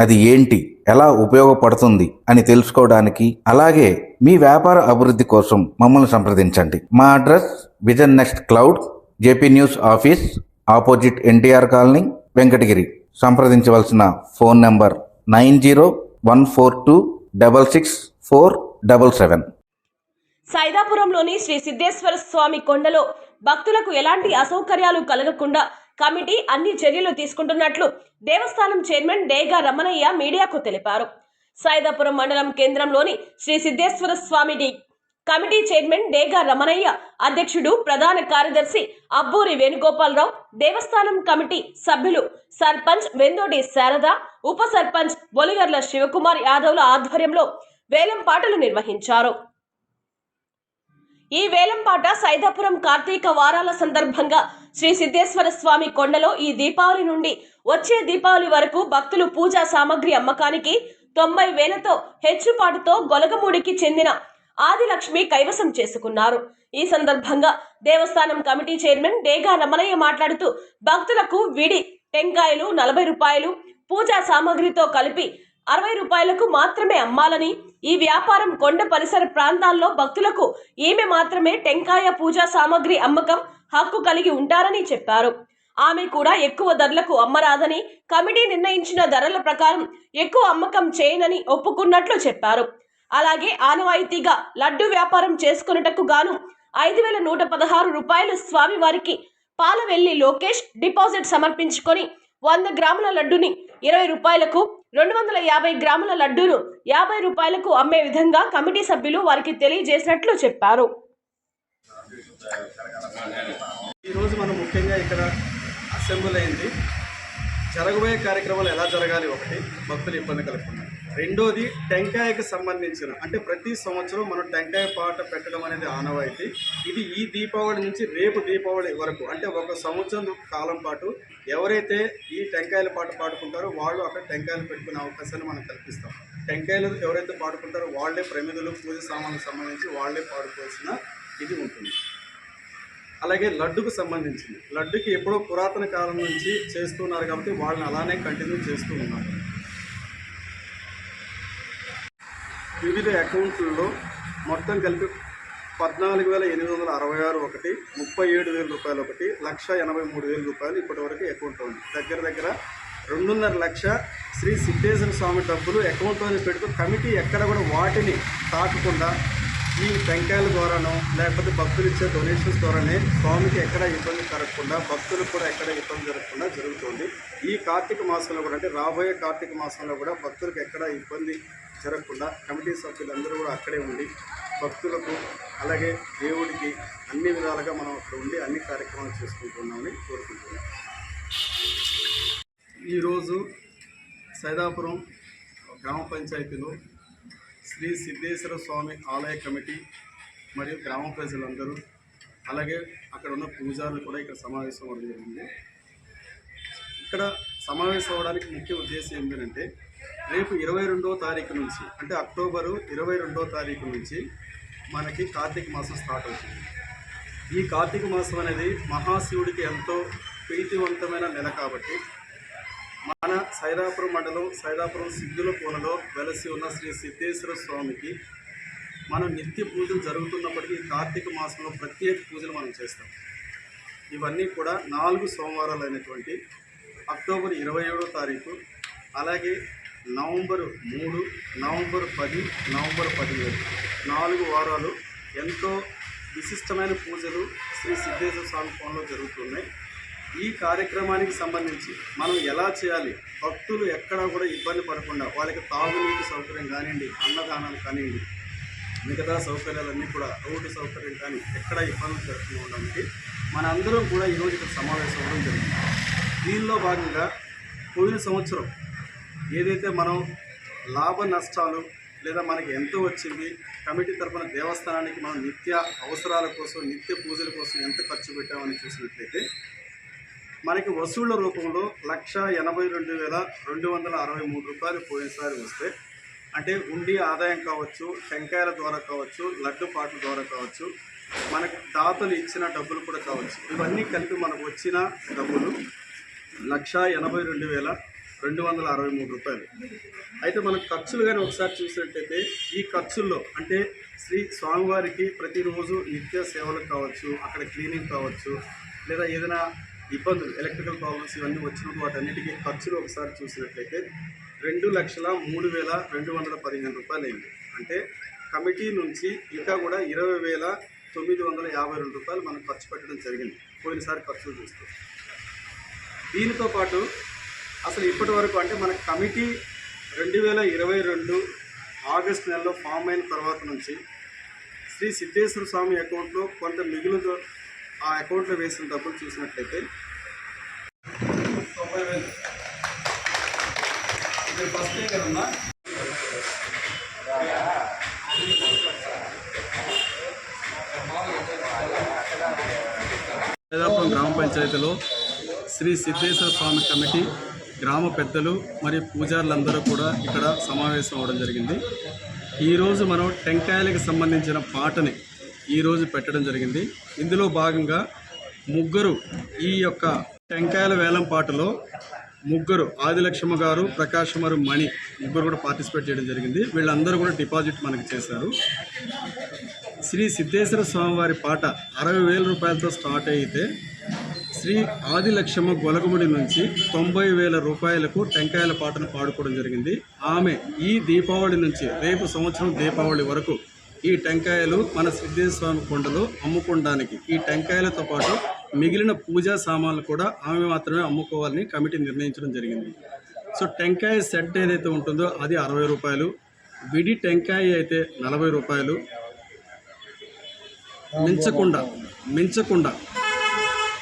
అది ఏంటి? ఎలా ఉపయోగపడుతుంది? అని తెలుసుకోవడానికి అలాగే మీ వ్యాపార అభివృద్ధి కోసం మమ్మల్ని సంప్రదించండి. మా address vision next cloud JP news office opposite NTR colony Venkatagiri. సంప్రదించవలసిన phone number nine zero one four two double six four double seven. సైదాపురంలోని Shri Siddheshwara స్వామి కొండలో భక్తులకు ఎలాంటి అసౌకర్యాలు కలగకుండా కమిటీ అన్ని చర్యలు తీసుకుంటున్నట్లు దేవస్థానం చైర్మన్ డేగా రమణయ్య మీడియాకు తెలిపారు. సాయిదాపురం మండలం కేంద్రంలోని శ్రీ సిద్ధేశ్వర స్వామి కమిటీ చైర్మన్ డేగా రమణయ్య అధ్యక్షుడు ప్రధాన కార్యదర్శి అబ్బూరి వేణుగోపాలరావు దేవస్థానం కమిటీ సభ్యులు సర్పంచ్ వెందోడి శారద ఉప సర్పంచ్ బొలిగర్ల శివకుమార్ యాదవ్ల ఆధ్వర్యంలో వేలం పాటలు నిర్వహించారు. ఈ వేలంపాట సైదాపురం కార్తీక వారాల సందర్భంగా శ్రీ సిద్ధేశ్వర స్వామి కొండలో ఈ దీపావళి నుండి వచ్చే దీపావళి వరకు భక్తులు పూజా సామగ్రి అమ్మకానికి తొంభై వేలతో హెచ్చుపాటుతో గొలగమూడికి చెందిన ఆదిలక్ష్మి కైవసం చేసుకున్నారు. ఈ సందర్భంగా దేవస్థానం కమిటీ చైర్మన్ డేగా రమణయ్య మాట్లాడుతూ భక్తులకు విడి టెంకాయలు నలభై రూపాయలు పూజా సామగ్రితో కలిపి అరవై రూపాయలకు మాత్రమే అమ్మాలని. ఈ వ్యాపారం కొండ పరిసర ప్రాంతాల్లో భక్తులకు ఈమె మాత్రమే టెంకాయ పూజా సామాగ్రి అమ్మకం హక్కు కలిగి ఉంటారని చెప్పారు. ఆమె కూడా ఎక్కువ ధరలకు అమ్మరాదని కమిటీ నిర్ణయించిన ధరల ప్రకారం ఎక్కువ అమ్మకం చేయనని ఒప్పుకున్నట్లు చెప్పారు. అలాగే ఆనవాయితీగా లడ్డు వ్యాపారం చేసుకున్నటకు గాను ఐదు వేల నూట పదహారు రూపాయలు స్వామివారికి పాలవెల్లి లోకేష్ డిపాజిట్ సమర్పించుకొని వంద గ్రాముల లడ్డుని ఇరవై రూపాయలకు రెండు వందల యాభై గ్రాముల లడ్డూను యాభై రూపాయలకు అమ్మే విధంగా కమిటీ సభ్యులు వారికి తెలియజేసినట్లు చెప్పారు. ఈరోజు మనం ముఖ్యంగా ఇక్కడ అసెంబ్లీ అయింది. జరగబోయే కార్యక్రమాలు ఎలా జరగాలి ఒకటి భక్తులు ఇబ్బంది కలుగుతున్నారు రెండోది టెంకాయకి సంబంధించిన అంటే ప్రతి సంవత్సరం మనం టెంకాయ పాట పెట్టడం అనేది ఆనవాయితీ. ఇది ఈ దీపావళి నుంచి రేపు దీపావళి వరకు అంటే ఒక సంవత్సరం కాలం పాటు ఎవరైతే ఈ టెంకాయల పాట పాడుకుంటారో వాళ్ళు అక్కడ టెంకాయలు పెట్టుకునే అవకాశాన్ని మనం కల్పిస్తాం. టెంకాయలు ఎవరైతే పాడుకుంటారో వాళ్ళే ప్రమిదలు పూజ సామాన్లకు సంబంధించి వాళ్ళే పాడుకోవాల్సిన ఇది ఉంటుంది. అలాగే లడ్డుకు సంబంధించింది. లడ్డుకి ఎప్పుడో పురాతన కాలం నుంచి చేస్తున్నారు కాబట్టి వాళ్ళని అలానే కంటిన్యూ చేస్తూ ఉన్నారు. వివిధ అకౌంట్లలో మొత్తం కలిపి పద్నాలుగు వేల ఎనిమిది వందల అరవై ఆరు ఒకటి ముప్పై ఏడు వేల రూపాయలు ఒకటి లక్ష ఎనభై మూడు వేల రూపాయలు ఇప్పటి వరకు అకౌంట్లో ఉంది. దగ్గర దగ్గర రెండున్నర లక్ష శ్రీ సిద్ధేశ్వర స్వామి డబ్బులు అకౌంట్లోనే పెడుతూ కమిటీ ఎక్కడ కూడా వాటిని తాకకుండా ఈ టెంకాయల ద్వారానో లేకపోతే భక్తులు ఇచ్చే డొనేషన్స్ ద్వారానే స్వామికి ఎక్కడ ఇబ్బంది కలగకుండా భక్తులకు కూడా ఎక్కడ ఇబ్బంది జరగకుండా జరుగుతుంది. ఈ కార్తీక మాసంలో కూడా అంటే రాబోయే కార్తీక మాసంలో కూడా భక్తులకు ఎక్కడ ఇబ్బంది జరగకుండా కమిటీ సభ్యులందరూ కూడా అక్కడే ఉండి భక్తులకు అలాగే దేవుడికి అన్ని విధాలుగా మనం అక్కడ ఉండి అన్ని కార్యక్రమాలు చేసుకుంటున్నామని కోరుకుంటున్నాం. ఈరోజు సైదాపురం గ్రామ పంచాయతీలో శ్రీ సిద్ధేశ్వర స్వామి ఆలయ కమిటీ మరియు గ్రామ ప్రజలందరూ అలాగే అక్కడ ఉన్న పూజారులు కూడా ఇక్కడ సమావేశం అవ్వడం జరిగింది. ఇక్కడ సమావేశం అవ్వడానికి ముఖ్య ఉద్దేశం ఏంటంటే రేపు ఇరవై రెండో తారీఖు నుంచి అంటే అక్టోబరు ఇరవై రెండో తారీఖు నుంచి మనకి కార్తీక మాసం స్టార్ట్ అవుతుంది. ఈ కార్తీక మాసం అనేది మహాశివుడికి ఎంతో ప్రీతివంతమైన నెల కాబట్టి మన సైదాపురం మండలం సైదాపురం సిద్ధుల కోనలో వెలసి ఉన్న శ్రీ సిద్ధేశ్వర స్వామికి మనం నిత్య పూజలు జరుగుతున్నప్పటికీ కార్తీక మాసంలో ప్రత్యేక పూజలు మనం చేస్తాం. ఇవన్నీ కూడా నాలుగు సోమవారాలు అయినటువంటి అక్టోబర్ ఇరవై ఏడో తారీఖు అలాగే నవంబర్ మూడు నవంబర్ పది నవంబర్ పదిహేడు నాలుగు వారాలు ఎంతో విశిష్టమైన పూజలు శ్రీ సిద్ధేశ్వర స్వామి కోణంలో జరుగుతున్నాయి. ఈ కార్యక్రమానికి సంబంధించి మనం ఎలా చేయాలి? భక్తులు ఎక్కడా కూడా ఇబ్బంది పడకుండా వాళ్ళకి తాగునీటి సౌకర్యం కానివ్వండి అన్నదానాలు కానివ్వండి మిగతా సౌకర్యాలన్నీ కూడా రోడ్డు సౌకర్యం కానీ ఎక్కడ ఇబ్బందులు జరగకుండా మనందరం మన కూడా ఈరోజు ఇక్కడ సమావేశం అవ్వడం జరిగింది. దీనిలో భాగంగా పోయిన సంవత్సరం ఏదైతే మనం లాభ నష్టాలు లేదా మనకి ఎంత వచ్చింది కమిటీ తరఫున దేవస్థానానికి మనం నిత్య అవసరాల కోసం నిత్య పూజల కోసం ఎంత ఖర్చు పెట్టామని చూసినట్లయితే మనకి వసూళ్ళ రూపంలో లక్ష ఎనభై రెండు వేల రెండు వందల అరవై మూడు రూపాయలు పోయినసారి వస్తే అంటే ఉండి ఆదాయం కావచ్చు టెంకాయల ద్వారా కావచ్చు లడ్డు పాటల ద్వారా కావచ్చు మనకు దాతలు ఇచ్చిన డబ్బులు కూడా కావచ్చు. ఇవన్నీ కలిపి మనకు వచ్చిన డబ్బులు లక్ష ఎనభై రెండు వేల రెండు వందల అరవై మూడు రూపాయలు. అయితే మనం ఖర్చులు కానీ ఒకసారి చూసినట్టయితే ఈ ఖర్చుల్లో అంటే శ్రీ స్వామివారికి ప్రతిరోజు నిత్య సేవలు కావచ్చు అక్కడ క్లీనింగ్ కావచ్చు లేదా ఏదైనా ఇబ్బందులు ఎలక్ట్రికల్ ప్రాబ్లమ్స్ ఇవన్నీ వచ్చినప్పుడు వాటన్నిటికీ ఖర్చులు ఒకసారి చూసినట్లయితే రెండు లక్షల మూడు వేల రెండు వందల పదిహేను రూపాయలు అయింది అంటే కమిటీ నుంచి ఇంకా కూడా ఇరవై వేల తొమ్మిది వందల యాభై రెండు రూపాయలు మనం ఖర్చు పెట్టడం జరిగింది పోయినసారి ఖర్చులు చూస్తే. దీనితో పాటు అసలు ఇప్పటి వరకు అంటే మన కమిటీ రెండు వేల ఇరవై రెండు ఆగస్ట్ నెలలో ఫామ్ అయిన తర్వాత నుంచి శ్రీ సిద్ధేశ్వర స్వామి అకౌంట్లో కొంత మిగులుతో ఆ అకౌంట్లో వేసిన డబ్బులు చూసినట్లయితే తొంభై వేలు ఇది ఫస్ట్ డే కదమ్మా గ్రామ పంచాయతీలో శ్రీ సిద్ధేశ్వర స్వామి కమిటీ గ్రామ పెద్దలు మరియు పూజారులందరూ కూడా ఇక్కడ సమావేశం అవ్వడం జరిగింది. ఈరోజు మనం టెంకాయలకు సంబంధించిన పాటని ఈరోజు పెట్టడం జరిగింది. ఇందులో భాగంగా ముగ్గురు ఈ యొక్క టెంకాయల వేలం పాటలో ముగ్గురు ఆదిలక్ష్మ గారు ప్రకాశమరు మణి ముగ్గురు కూడా పార్టిసిపేట్ చేయడం జరిగింది. వీళ్ళందరూ కూడా డిపాజిట్ మనకి చేశారు. శ్రీ సిద్ధేశ్వర స్వామివారి పాట అరవై వేల రూపాయలతో స్టార్ట్ అయితే శ్రీ ఆదిలక్ష్మ గొలగముడి నుంచి తొంభై వేల రూపాయలకు టెంకాయల పాటను పాడుకోవడం జరిగింది. ఆమె ఈ దీపావళి నుంచి రేపు సంవత్సరం దీపావళి వరకు ఈ టెంకాయలు మన సిద్ధేశ్వర స్వామి కొండలో అమ్ముకోవడానికి. ఈ టెంకాయలతో పాటు మిగిలిన పూజా సామాన్లు కూడా ఆమె మాత్రమే అమ్ముకోవాలని కమిటీ నిర్ణయించడం జరిగింది. సో టెంకాయ సెట్ ఏదైతే ఉంటుందో అది అరవై రూపాయలు. విడి టెంకాయ అయితే నలభై రూపాయలు. మించకుండా మించకుండా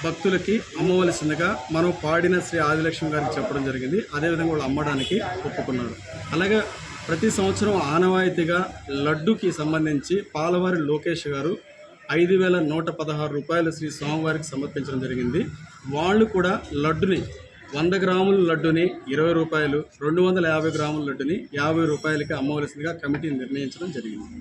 భక్తులకి అమ్మవలసిందిగా మనం పాడిన శ్రీ ఆదిలక్ష్మి గారికి చెప్పడం జరిగింది. అదేవిధంగా వాళ్ళు అమ్మడానికి ఒప్పుకున్నారు. అలాగే ప్రతి సంవత్సరం ఆనవాయితీగా లడ్డుకి సంబంధించి పాలవారి లోకేష్ గారు ఐదు వేల నూట పదహారు రూపాయలు శ్రీ స్వామివారికి సమర్పించడం జరిగింది. వాళ్ళు కూడా లడ్డుని వంద గ్రాముల లడ్డుని ఇరవై రూపాయలు రెండు వందల యాభై గ్రాముల లడ్డుని యాభై రూపాయలకి అమ్మవలసిందిగా కమిటీ నిర్ణయించడం జరిగింది.